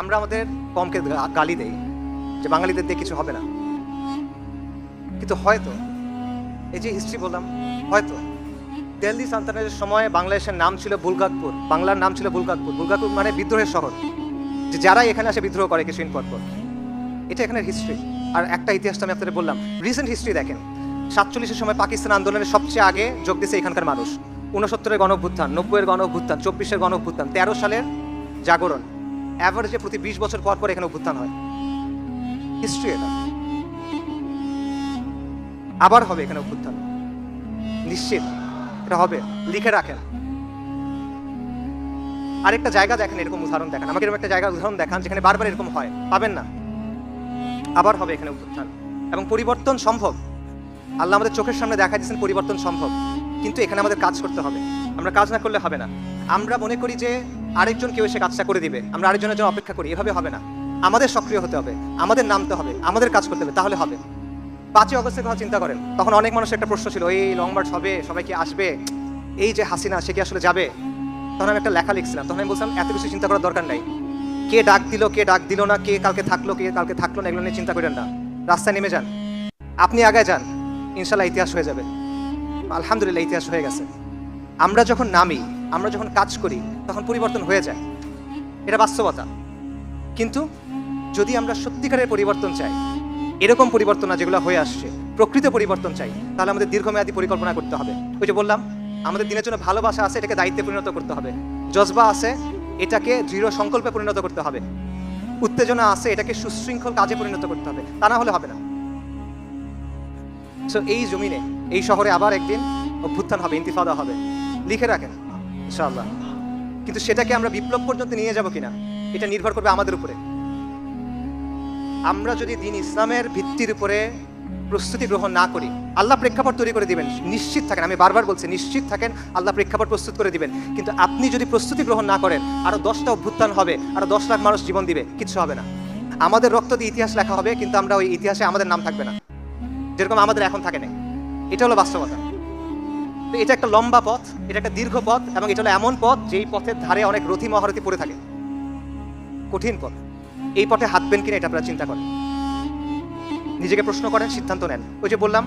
আমরা আমাদের কমকে গালি দেই যে বাঙালিদের দিয়ে কিছু হবে না। কিন্তু হয়তো, এই যে হিস্ট্রি বললাম, হয়তো, দিল্লি সালতানাতের সময় বাংলাদেশের নাম ছিল বুলগাকপুর বাংলার নাম ছিল বুলগাকপুর বুলগাকপুর মানে বিদ্রোহের শহর, যে যারাই এখানে আসে বিদ্রোহ করে কিছুদিন পর পর। এটা এখানের হিস্ট্রি আর একটা ইতিহাসটা আমি আপনাদের বললাম রিসেন্ট হিস্ট্রি দেখেন। সাতচল্লিশের সময় পাকিস্তান আন্দোলনের সবচেয়ে আগে যোগ দিয়েছে এখানকার মানুষ। ঊনসত্তরের গণ অভ্যুত্থান নব্বইয়ের গণ অভ্যুত্থান চব্বিশের গণ অভ্যুত্থান তেরো সালের জাগরণ। অ্যাভারেজে প্রতি বিশ বছর পর পর এখানে অভ্যুত্থান হয়। হিস্ট্রি এটা। আবার হবে এখানে অভ্যুত্থান। নিশ্চিত। এটা হবে। লিখে রাখেন। আরেকটা জায়গা দেখেন, এরকম উদাহরণ দেখান। আমাকে এরকম একটা জায়গার উদাহরণ দেখান, যেখানে বারবার এরকম হয়। পাবেন না। আবার হবে এখানে উত্থান এবং পরিবর্তন সম্ভব। আল্লাহ আমাদের চোখের সামনে দেখা দিয়েছেন, পরিবর্তন সম্ভব। কিন্তু এখানে আমাদের কাজ করতে হবে। আমরা কাজ না করলে হবে না। আমরা মনে করি যে আরেকজন কেউ এসে কাজটা করে দিবে। আমরা আরেকজনের জন্য অপেক্ষা করি। এভাবে হবে না। আমাদের সক্রিয় হতে হবে। আমাদের নামতে হবে। আমাদের কাজ করতে হবে। তাহলে হবে। পাঁচই অগস্টের কথা চিন্তা করেন। তখন অনেক মানুষের একটা প্রশ্ন ছিল, এই লং মার্চ হবে? সবাই কি আসবে? এই যে হাসিনা, সে কি আসলে যাবে? তখন আমি একটা লেখা লিখছিলাম। তখন আমি বলছিলাম, এত কিছু চিন্তা করার দরকার নাই। কে ডাক দিল, কে ডাক দিল না, কে কালকে থাকল, কে কালকে থাকল না, এগুলো নিয়ে চিন্তা করেন না। রাস্তায় নেমে যান। আপনি আগে যান। ইনশাল্লাহ ইতিহাস হয়ে যাবে। আলহামদুলিল্লাহ, ইতিহাস হয়ে গেছে। আমরা যখন নামি আমরা যখন কাজ করি, তখন পরিবর্তন হয়ে যায়। এটা বাস্তবতা। কিন্তু যদি আমরা সত্যিকারের পরিবর্তন চাই, এরকম পরিবর্তন না যেগুলো হয়ে আসছে, প্রকৃত পরিবর্তন চাই, তাহলে আমাদের দীর্ঘমেয়াদী পরিকল্পনা করতে হবে। ওই যে বললাম, আমাদের দিনের জন্য ভালোবাসা আছে, এটাকে দায়িত্বে পরিণত করতে হবে। জজবা আছে, এটাকে দৃঢ় সংকল্পে পরিণত করতে হবে। উত্তেজনা আছে, এটাকে সুশৃঙ্খল কাজে পরিণত করতে হবে। তা না হলে হবে না। সো এই জমিনে, এই শহরে আবার একদিন অভ্যুত্থান হবে, ইন্তিফাদা হবে। লিখে রাখেন। ইনশাআল্লাহ। কিন্তু সেটাকে আমরা বিপ্লব পর্যন্ত নিয়ে যাব কিনা, এটা নির্ভর করবে আমাদের উপরে। আমরা যদি দিন ইসলামের ভিত্তির উপরে প্রস্তুতি গ্রহণ না করি, আল্লাহ প্রেক্ষাপট তৈরি করে দিবেন, নিশ্চিত থাকেন। আমি বারবার বলছি, নিশ্চিত থাকেন, আল্লাহ প্রেক্ষাপট প্রস্তুত করে দিবেন। কিন্তু আপনি যদি প্রস্তুতি গ্রহণ না করেন, আরও দশটা অভ্যুত্থান হবে, আরও দশ লাখ মানুষ জীবন দিবে কিছু হবে না। আমাদের রক্ত দিয়ে ইতিহাস লেখা হবে, কিন্তু আমরা ওই ইতিহাসে আমাদের নাম থাকবে না। যেরকম আমাদের এখন থাকে না এটা হলো বাস্তবতা। তো এটা একটা লম্বা পথ, এটা একটা দীর্ঘ পথ এবং এটা হলো এমন পথ যেই পথের ধারে অনেক রথি মহারথী পড়ে থাকে। কঠিন পথ। এই পথে হাঁটবেন কিনা এটা আপনারা চিন্তা করেন। নিজেকে প্রশ্ন করেন, সিদ্ধান্ত নেন। ওই যে বললাম,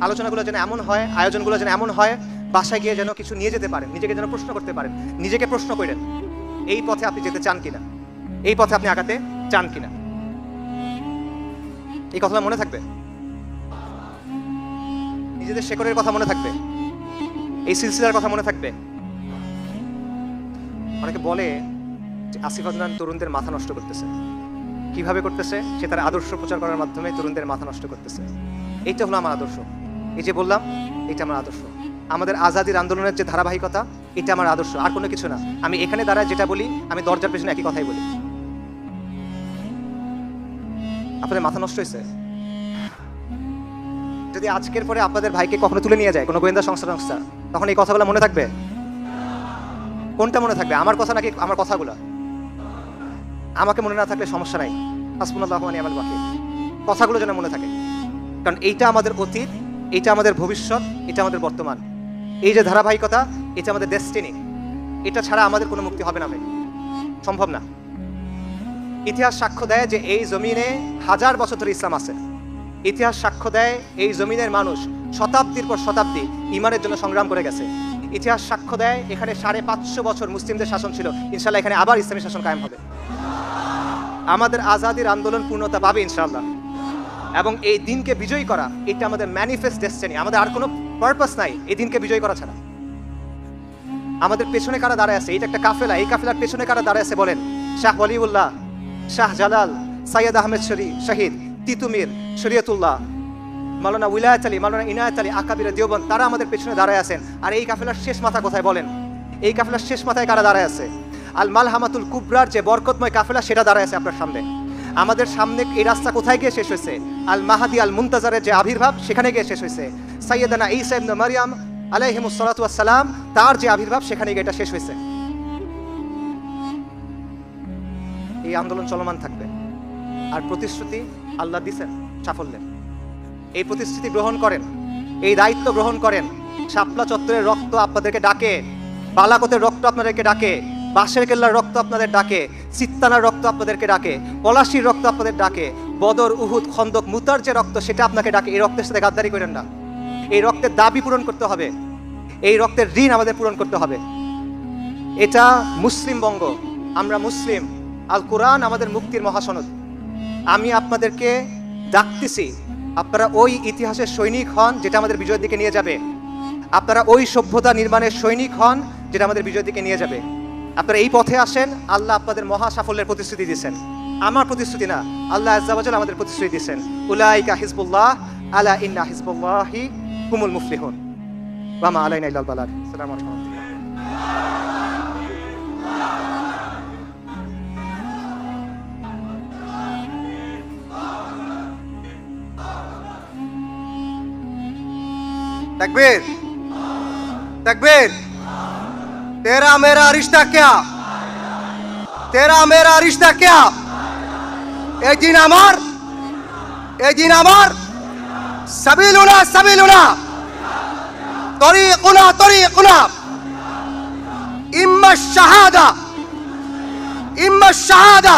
আলোচনাগুলো যেন এমন হয়, আয়োজনগুলো যেন এমন হয়, বাসায় গিয়ে যেন কিছু নিয়ে যেতে পারেন, নিজেকে যেন প্রশ্ন করতে পারেন, নিজেকে প্রশ্ন করেন, এই পথে আপনি যেতে চান কিনা? এই পথে আপনি আগাতে চান কিনা? এই কথাটা মনে থাকবে? নিজেদের শেকড়ের কথা মনে থাকবে? এই সিলসিলার কথা মনে থাকবে? অনেকে বলে যে আসিফ আদনান তরুণদের মাথা নষ্ট করতেছে। কীভাবে করতেছে? সে তার আদর্শ প্রচার করার মাধ্যমে তরুণদের মাথা নষ্ট করতেছে। এইটা হলো আমার আদর্শ। এই যে বললাম এটা আমার আদর্শ। আমাদের আজাদির আন্দোলনের যে ধারাবাহিকতা, এটা আমার আদর্শ। আর কোনো কিছু না। আমি এখানে দাঁড়ায় যেটা বলি, আমি দরজার পেছনে একই কথাই বলি। আপনাদের মাথা নষ্ট হয়েছে? যদি আজকের পরে আপনাদের ভাইকে কখনো তুলে নিয়ে যায়, কোনো গোয়েন্দা সংস্থা সংস্থা? তখন এই কথাগুলো মনে থাকবে? কোনটা মনে থাকবে? আমার কথা নাকি আমার কথাগুলো? আমাকে মনে না থাকলে সমস্যা নাই। হাসপুল্লাহ মানে আমার বাকি কথাগুলো যেন মনে থাকে। কারণ এইটা আমাদের অতীত এটা আমাদের ভবিষ্যৎ এটা আমাদের বর্তমান। এই যে ধারাবাহিকতা, এটা আমাদের ডেস্টিনি এটা ছাড়া আমাদের কোনো মুক্তি হবে না ভাই। সম্ভব না। ইতিহাস সাক্ষ্য দেয় যে এই জমিনে হাজার বছর ধরে ইসলাম আছে। ইতিহাস সাক্ষ্য দেয়, এই জমিনের মানুষ শতাব্দীর পর শতাব্দী ইমানের জন্য সংগ্রাম করে গেছে। ইতিহাস সাক্ষ্য দেয়, এখানে সাড়ে পাঁচশো বছর মুসলিমদের শাসন ছিল। ইনশাল্লাহ এখানে আবার ইসলামী শাসন কায়েম হবে। আমাদের আজাদির আন্দোলন পূর্ণতা পাবে ইনশাল্লাহ এবং এই দিনকে বিজয়ী করা, এটা আমাদের ম্যানিফেস্ট ডেস্টিনি আমাদের আর কোনো পারপাস নাই, এই দিনকে বিজয়ী করা ছাড়া। আমাদের পেছনে কারা দাঁড়ায় আছে? এটা একটা কাফেলা, এই কাফেলার পেছনে কারা দাঁড়ায় আছে বলেন? শাহ ওয়ালিউল্লাহ, শাহ জালাল সাইয়দ আহমেদ শরী শহীদ। তিতুমির, শরীয়তুল্লাহ। মালানা উইলায়াত আলী, মালানা ইনায়াত আলী আকাবির দেওবন তারা আমাদের পেছনে দাঁড়ায় আছেন। আর এই কাফেলার শেষ মাথা কোথায় বলেন? এই কাফেলার শেষ মাথায় কারা দাঁড়ায় আছে? আল মাল হামাতুল কুবরার যে বরকতময় কাফেলা, সেটা দাঁড়ায় আছে আপনার সামনে। আমাদের সামনে এই রাস্তা কোথায় গিয়ে শেষ হয়েছে? আল মাহাদি আল মুন্তাজারের যে আবির্ভাব, সেখানে গিয়ে শেষ হয়েছে। সাইয়েদানা ঈসা ইবনে মারিয়াম আলাইহিমুস সালাতু ওয়াস তার যে আবির্ভাব, সেখানে গিয়ে এটা শেষ হয়েছে। এই আন্দোলন চলমান থাকবে। আর প্রতিশ্রুতি আল্লাহ দিছেন সাফল্যের। এই প্রতিশ্রুতি গ্রহণ করেন, এই দায়িত্ব গ্রহণ করেন। শাপলা চত্বরের রক্ত আপনাদেরকে ডাকে বালাকতের রক্ত আপনাদেরকে ডাকে, বাঁশের কেল্লার রক্ত আপনাদের ডাকে, চিত্তানার রক্ত আপনাদেরকে ডাকে, পলাশির রক্ত আপনাদের ডাকে, বদর, উহুদ, খন্দক, মুতার যে রক্ত সেটা আপনাকে ডাকে, এই রক্তের সাথে গাদ্দারি করেন না। এই রক্তের দাবি পূরণ করতে হবে, এই রক্তের ঋণ আমাদের পূরণ করতে হবে। এটা মুসলিম বঙ্গ, আমরা মুসলিম আল কোরআন আমাদের মুক্তির মহাসনদ। আমি আপনাদেরকে ডাকতেছি, আপনারা ওই ইতিহাসের সৈনিক হন যেটা আমাদের বিজয়ের দিকে নিয়ে যাবে। আপনারা ওই সভ্যতা নির্মাণের সৈনিক হন যেটা আমাদের বিজয়ের দিকে নিয়ে যাবে। আপনারা এই পথে আসেন, আল্লাহ আপনাদের মহা সাফল্যের প্রতিশ্রুতি দিয়েছেন। আমার প্রতিশ্রুতি না, আল্লাহ আজ্জাবাজাল আমাদের প্রতিশ্রুতি দিয়েছেন। উলাইকা হিজবুল্লাহ, আলা ইন্না হিজবুল্লাহি হুমুল মুফলিহুন। ওয়ামা আলাইনা ইল্লাল বালাগ। আসসালামু আলাইকুম। তাকবীর তাকবীর। তেরা মেরা রিশতা কেয়া? তেরা মেরা রিশতা কেয়া? এই দিন আমার এই দিন আমার। সাবিলুনা সাবিলুনা। তরিকুনা তরিকুনা। ইম্মা শাহাদা ইম্মা শাহাদা।